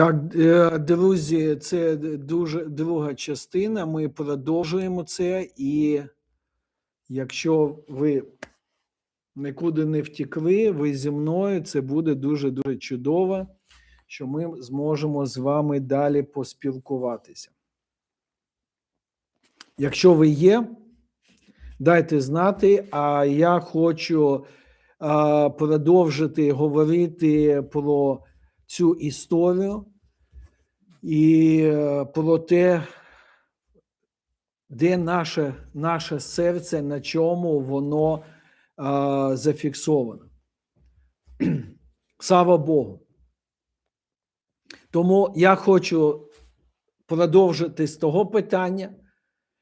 Так, е, друзі, це дуже друга частина. Ми продовжуємо це, і якщо ви нікуди не втекли, ви зі мною, це буде дуже дуже чудово, що ми зможемо з вами далі поспілкуватися. Якщо ви є, дайте знати, а я хочу продовжити говорити про цю історію і е, про те, де наше, наше серце, на чому воно а, зафіксовано. Слава Богу. Тому я хочу продовжити з того питання,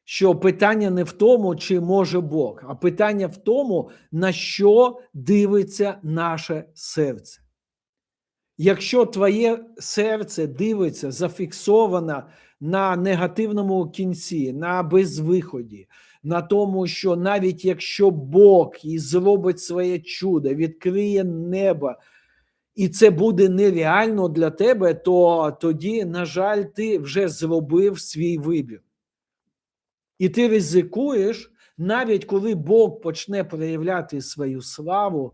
що питання не в тому, чи може Бог, а питання в тому, на що дивиться наше серце. Якщо твоє серце дивиться зафіксовано на негативному кінці, на безвиході, на тому, що навіть якщо Бог і зробить своє чудо, відкриє небо, і це буде нереально для тебе, то тоді, на жаль, ти вже зробив свій вибір. І ти ризикуєш, навіть коли Бог почне проявляти свою славу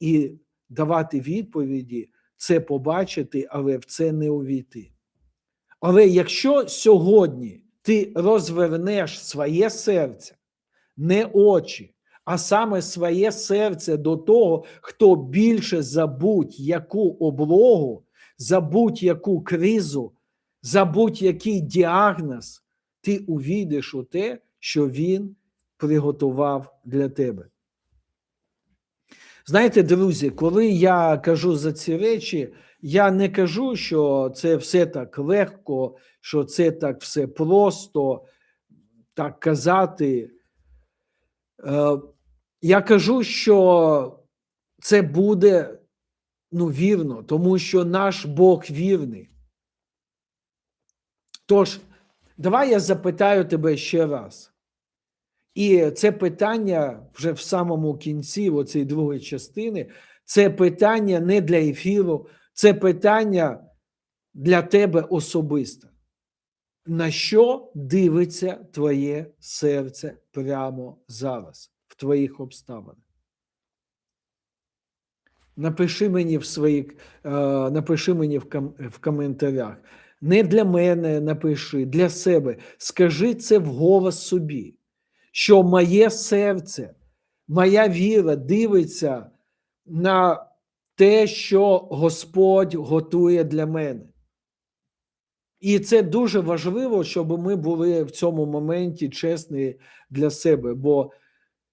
і давати відповіді, це побачити, але в це не увійти. Але якщо сьогодні ти розвернеш своє серце, не очі, а саме своє серце до того, хто більше за будь-яку облогу, за будь-яку кризу, за будь-який діагноз, ти увійдеш у те, що він приготував для тебе. Знаєте, друзі, коли я кажу за ці речі, я не кажу, що це все так легко, що це так все просто так казати. Е, Я кажу, що це буде ну, вірно, тому що наш Бог вірний. Тож, давай я запитаю тебе ще раз. І це питання вже в самому кінці оцієї другої частини. Це питання не для ефіру, це питання для тебе особисто. На що дивиться твоє серце прямо зараз, в твоїх обставинах? Напиши мені в своїх, е, напиши мені в, ком, в коментарях. Не для мене напиши, для себе. Скажи це вголос собі що моє серце, моя віра дивиться на те, що Господь готує для мене. І це дуже важливо, щоб ми були в цьому моменті чесні для себе, бо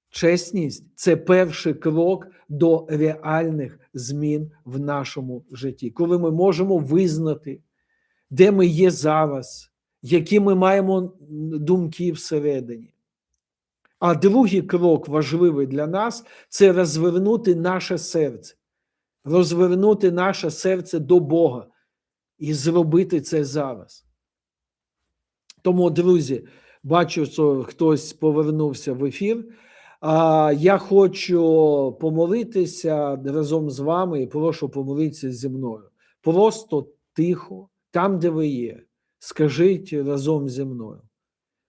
чесність це перший крок до реальних змін в нашому житті, коли ми можемо визнати, де ми є зараз, які ми маємо думки всередині. А другий крок важливий для нас це розвернути наше серце, розвернути наше серце до Бога і зробити це зараз. Тому, друзі, бачу, що хтось повернувся в ефір. Я хочу помолитися разом з вами і прошу помолитися зі мною. Просто тихо, там, де ви є, скажіть разом зі мною.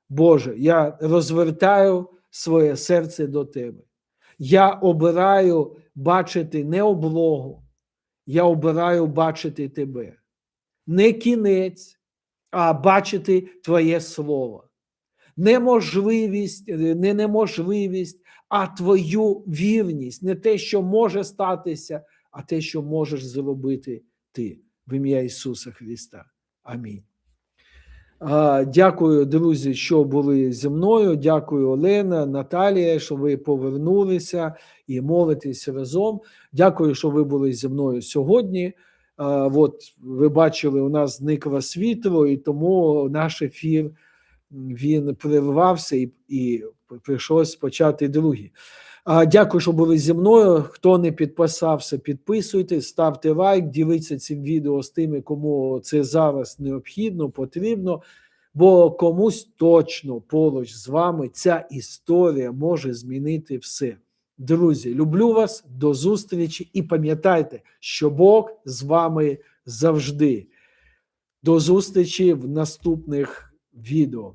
Боже, я розвертаю своє серце до тебе. Я обираю бачити не облогу, я обираю бачити тебе. Не кінець, а бачити Твоє Слово. Неможливість, не неможливість, а Твою вірність, не те, що може статися, а те, що можеш зробити Ти в ім'я Ісуса Христа. Амінь. Дякую, друзі, що були зі мною. Дякую, Олена, Наталія, що ви повернулися і молитесь разом. Дякую, що ви були зі мною сьогодні. От ви бачили, у нас зникло світло, і тому наш ефір він перервався і і прийшлось почати другий. Дякую, що були зі мною. Хто не підписався, підписуйтесь, ставте лайк, діліться цим відео з тими, кому це зараз необхідно, потрібно. Бо комусь точно поруч з вами ця історія може змінити все. Друзі, люблю вас, до зустрічі і пам'ятайте, що Бог з вами завжди. До зустрічі в наступних відео.